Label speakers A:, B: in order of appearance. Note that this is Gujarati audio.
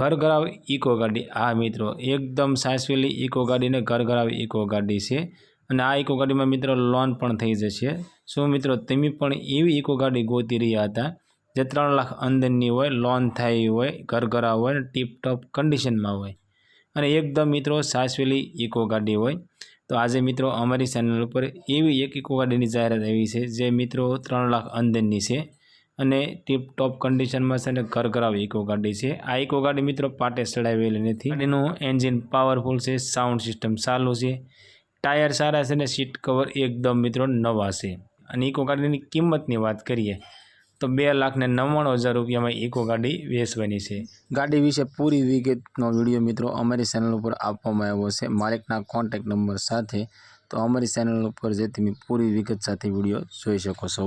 A: ઘર ઘરાવ ઇકો ગાડી. આ મિત્રો, એકદમ સાચવેલી ઇકો ગાડીને ઘર ઘરાવ ઇકો ગાડી છે. અને આ ઇકો ગાડીમાં, મિત્રો, લોન પણ થઈ જશે. શું, મિત્રો, તમે પણ એવી ઇકો ગાડી ગોતી રહ્યા હતા, જે ત્રણ લાખ અંદરની હોય, લોન થાય હોય, ઘર ઘરાવ હોય, ટીપટોપ કન્ડિશનમાં હોય. અને એકદમ, મિત્રો, સાચવેલી ઇકો ગાડી હોય. તો આજે, મિત્રો, અમારી ચેનલ ઉપર એવી એક ઇકો ગાડીની જાહેરાત આવી છે, જે, મિત્રો, ત્રણ લાખ અંદરની છે. અને ટીપ ટોપ કન્ડિશનમાં છે અને ઘર ઘરાવ ઇકો ગાડી છે. આ ઇકો ગાડી મિત્રો પાટે ચડાવેલી નથી. ગાડીનું એન્જિન પાવરફુલ છે સાઉન્ડ સિસ્ટમ સારું છે. ટાયર સારા છે ને સીટ કવર એકદમ મિત્રો નવા છે. અને ઇકો ગાડીની કિંમતની વાત કરીએ તો બે લાખને નવ્વાણું હજાર રૂપિયામાં ઇકો ગાડી વેચવાની છે.
B: ગાડી વિશે પૂરી વિગતનો વીડિયો મિત્રો અમારી ચેનલ ઉપર આપવામાં આવ્યો છે. માલિકના કોન્ટેક નંબર સાથે તો અમારી ચેનલ ઉપર જે તમે પૂરી વિગત સાથે વીડિયો જોઈ શકો છો.